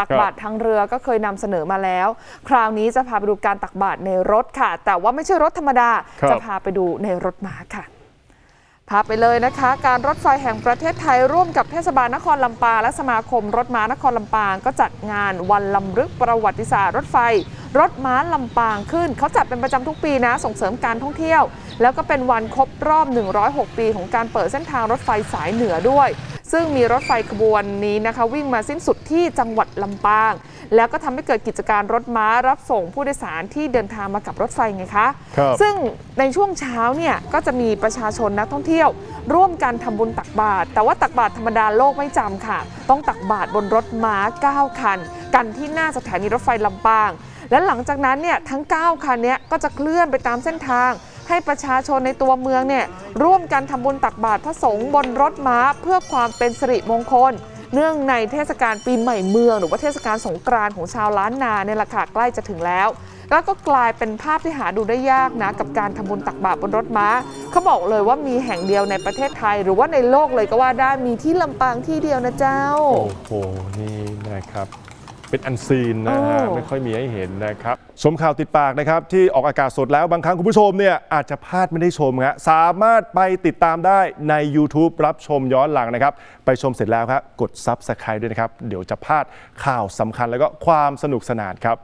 ตักครับบาตรทางเรือก็เคยนำเสนอมาแล้ว คราวนี้จะพาไปดูการตักบาตรในรถค่ะ แต่ว่าไม่ใช่รถธรรมดาครับจะพาไปดูในรถม้าค่ะพาไปเลยนะคะ การรถไฟแห่งประเทศไทยร่วมกับเทศบาลนครลำปางและสมาคมรถม้านครลำปางก็จัดงานวันลำลึกประวัติศาสตร์รถไฟ รถม้าลำปางขึ้น เขาจัดเป็นประจำทุกปีนะ ส่งเสริมการท่องเที่ยว แล้วก็เป็นวันครบรอบ 106 ปีของการเปิดเส้นทางรถไฟสายเหนือด้วย ซึ่งมีรถไฟขบวนนี้นะคะวิ่งมาสิ้นสุดที่จังหวัดลำปาง แล้วก็ทำให้เกิดกิจการรถม้ารับส่งผู้โดยสารที่เดินทางมากับรถไฟไงคะครับซึ่งในช่วงเช้าเนี่ยก็จะมีประชาชนนักท่องเที่ยว ร่วมกันทำบุญตักบาตรแต่ว่าตักบาตรธรรมดาโลกไม่จำค่ะ ต้องตักบาตรบนรถม้า 9 คัน กันที่หน้าสถานีรถไฟลำปาง และหลังจากนั้นเนี่ยทั้ง 9 คันเนี้ยก็จะเคลื่อนไปตามเส้นทาง ให้ประชาชนในตัวเมืองเนี่ยร่วมกันทำบุญตักบาตรพระสงฆ์บนรถม้าเพื่อความเป็นสิริมงคล เนื่องในเทศกาลปีใหม่เมือง หรือว่าเทศกาลสงกรานต์ของชาวล้านนาเนี่ยแหละค่ะใกล้จะถึงแล้ว แล้วก็กลายเป็นภาพที่หาดูได้ยากนะกับการทำบุญตักบาตรบนรถม้าเขาบอกเลยว่ามีแห่งเดียวในประเทศไทย หรือว่าในโลกเลยก็ว่าได้มีที่ลำปางที่เดียวนะเจ้า โอ้โห นี่นะครับ เป็นอันซีนนะฮะโอ้ไม่ค่อยมีให้เห็นนะครับ ชมข่าวติดปากนะครับ ที่ออกอากาศสดแล้วบางครั้งคุณผู้ชมเนี่ยอาจจะพลาดไม่ได้ชมฮะสามารถไปติดตามได้ใน YouTube รับชมย้อนหลังนะครับ ไปชมเสร็จแล้วครับกด Subscribe ด้วยนะครับ เดี๋ยวจะพลาดข่าวสำคัญแล้วก็ความสนุกสนานครับ